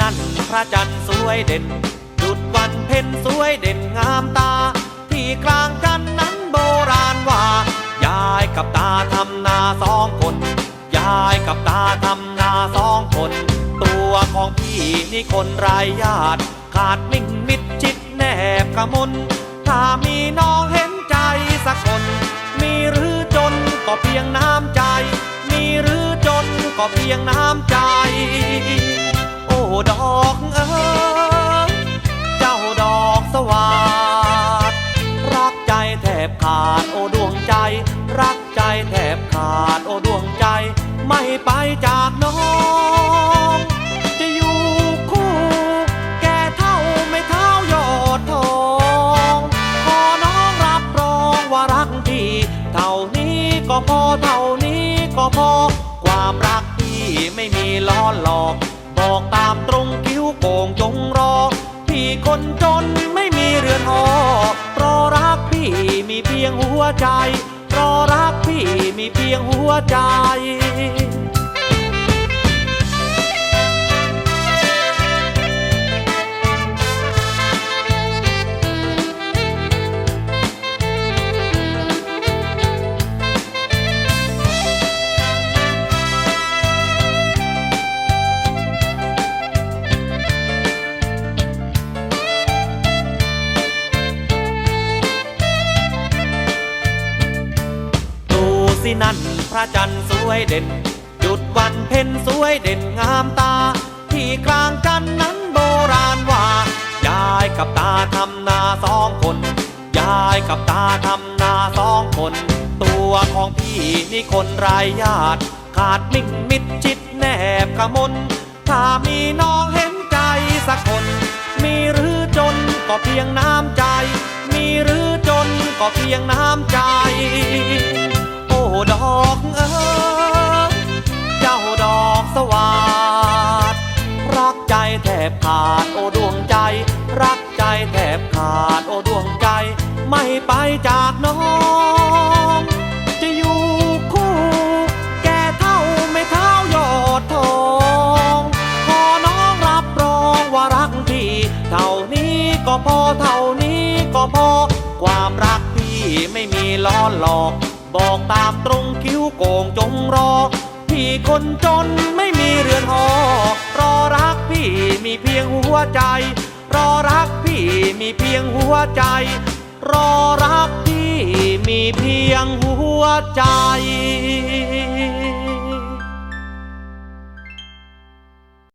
นั่นพระจันทร์สวยเด่นดุดวันเพ็ญสวยเด่นงามตา ที่กลางจันทร์นั้นโบราณว่า ยายกับตาทำนาสองคน ยายกับตาทำนาสองคน ตัวของพี่นี่คนไร้ญาติ ขาดมิ่งมิดชิดแนบกระมนถ้ามีน้องเห็นใจสักคน มีหรือจนก็เพียงน้ำใจ มีหรือจนก็เพียงน้ำใจ อ้ดอกเอ๋ยเจ้าดอกสวาดรักใจแทบขาดโอ้ดวงใจ รักใจแทบขาดโอ้ดวงใจ ไม่ไปจากน้องจะอยู่คู่ แก่เท่าไม่เท่ายอดทองขอน้องรับรองว่ารักพี่เท่านี้ก็พอเท่านี้ก็พอความรักพี่ไม่มีล้อหลอก อกตามตรงคิ้วโก่งจงรอพี่คนจนไม่มีเรือนหอรอรักพี่มีเพียงหัวใจรอรักพี่มีเพียงหัวใจ สินั่นพระจันทร์สวยเด่น จุดวันเพ็ญสวยเด่นงามตา ที่กลางจันนั้นโบราณว่ายายกับตาทำนาสองคน ยายกับตาทำนาสองคน ตัวของพี่นี่คนไร้ญาติ ขาดมิ่งมิดชิดแนบกระมนถ้ามีน้องเห็นใจสักคน มีหรือจนก็เพียงน้ำใจ มีหรือจนก็เพียงน้ำใจ บขาดโอ้ดวงใจ รักใจแทบขาดโอ้ดวงใจ ไม่ไปจากน้อง จะอยู่คู่ แก่เท่าไม่เท่ายอดทองขอน้องรับรองว่ารักพี่เท่านี้ก็พอเท่านี้ก็พอ ความรักพี่ไม่มีล้อหลอก บอกตามตรงคิ้วโกงจงรอ พี่คนจนไม่มีเรือนหอ รอรักพี่มีเพียงหัวใจ รอรักพี่มีเพียงหัวใจ รอรักพี่มีเพียงหัวใจ